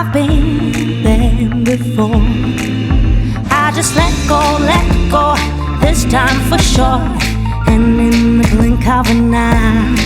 I've been there before. I just let go, let go, this time for sure. And in the blink of an eye.